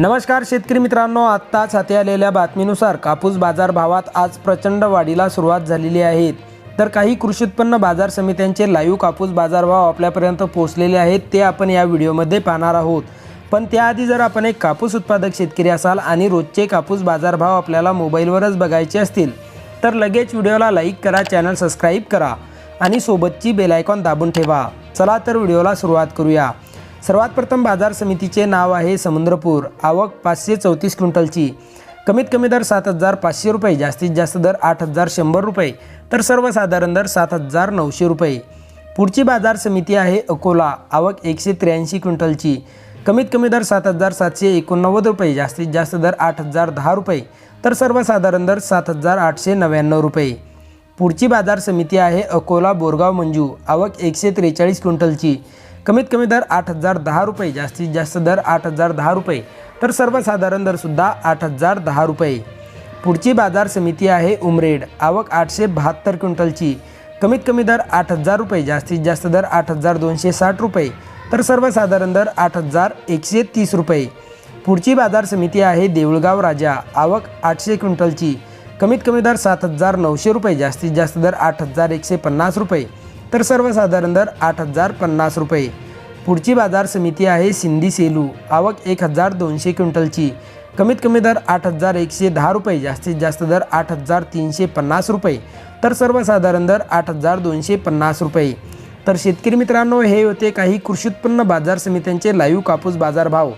नमस्कार शेतकरी मित्रांनो आत्ताच हाती आलेल्या बातमीनुसार कापूस बाजार भावात आज प्रचंड वाढीला सुरुवात झालेली आहे. तर काही कृषी उत्पन्न बाजार समित्यांचे लाईव्ह कापूस बाजारभाव आपल्यापर्यंत पोहोचलेले आहेत ते आपण या व्हिडिओमध्ये पाहणार आहोत. पण त्याआधी जर आपण एक कापूस उत्पादक शेतकरी असाल आणि रोजचे कापूस बाजारभाव आपल्याला मोबाईलवरच बघायचे असतील तर लगेच व्हिडिओला लाईक करा चॅनल सबस्क्राईब करा आणि सोबतची बेलायकॉन दाबून ठेवा. चला तर व्हिडिओला सुरुवात करूया. सर्वात प्रथम बाजार समितीचे नाव आहे समुद्रपूर. आवक पाचशे चौतीस क्विंटलची. कमीत कमी दर सात हजार पाचशे रुपये जास्तीत जास्त दर आठ हजार शंभर रुपये तर सर्वसाधारण दर सात हजार नऊशे रुपये. पुढची बाजार समिती आहे अकोला. आवक एकशे त्र्याऐंशी क्विंटलची. कमीत कमी दर सात हजार सातशे एकोणनव्वद रुपये जास्तीत जास्त दर आठ हजार दहा रुपये तर सर्वसाधारण दर सात हजार आठशे नव्याण्णव रुपये. पुढची बाजार समिती आहे अकोला बोरगाव मंजू. आवक एकशे त्रेचाळीस क्विंटलची. कमीत कमी दर आठ हजार दहा रुपये जास्तीत जास्त दर आठ हजार दहा रुपये. तर सर्वसाधारण दरसुद्धा आठ हजार दहा रुपये. पुढची बाजार समिती आहे उमरेड. आवक आठशे बहात्तर क्विंटलची. कमीत कमी दर आठ हजार रुपये जास्तीत जास्त दर आठ हजार दोनशे साठ रुपये. तर सर्वसाधारण दर आठ हजार एकशे तीस रुपये. पुढची बाजार समिती आहे देऊळगाव राजा. आवक आठशे क्विंटलची. कमीत कमी दर सात हजार नऊशे रुपये जास्तीत जास्त दर आठ हजार एकशे पन्नास रुपये. तर सर्वसाधारण दर आठ हजार पन्नास रुपये. पुढची बाजार समिती आहे सिंधी सेलू. आवक एक हजार दोनशे क्विंटलची. कमीत कमी दर आठ हजार एकशे दहा रुपये. जास्तीत जास्त दर आठ हजार तीनशे पन्नास रुपये. तर सर्वसाधारण दर आठ हजार दोनशे पन्नास रुपये. तर शेतकरी मित्रांनो हे होते काही कृषी उत्पन्न बाजार समित्यांचे लाईव्ह कापूस बाजारभाव.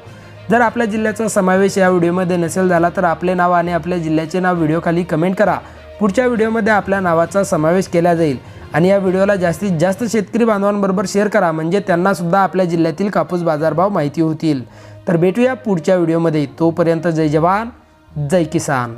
जर आपल्या जिल्ह्याचा समावेश या व्हिडिओमध्ये नसेल झाला तर आपले नाव आणि आपल्या जिल्ह्याचे नाव व्हिडिओखाली कमेंट करा. पुढच्या व्हिडिओमध्ये आपल्या नावाचा समावेश केला जाईल. आणि या व्हिडिओला जास्तीत जास्त शेतकरी बांधवांबरोबर शेअर करा म्हणजे त्यांनासुद्धा आपल्या जिल्ह्यातील कापूस बाजारभाव माहिती होतील. तर भेटूया पुढच्या व्हिडिओमध्ये. तोपर्यंत जय जवान जय किसान.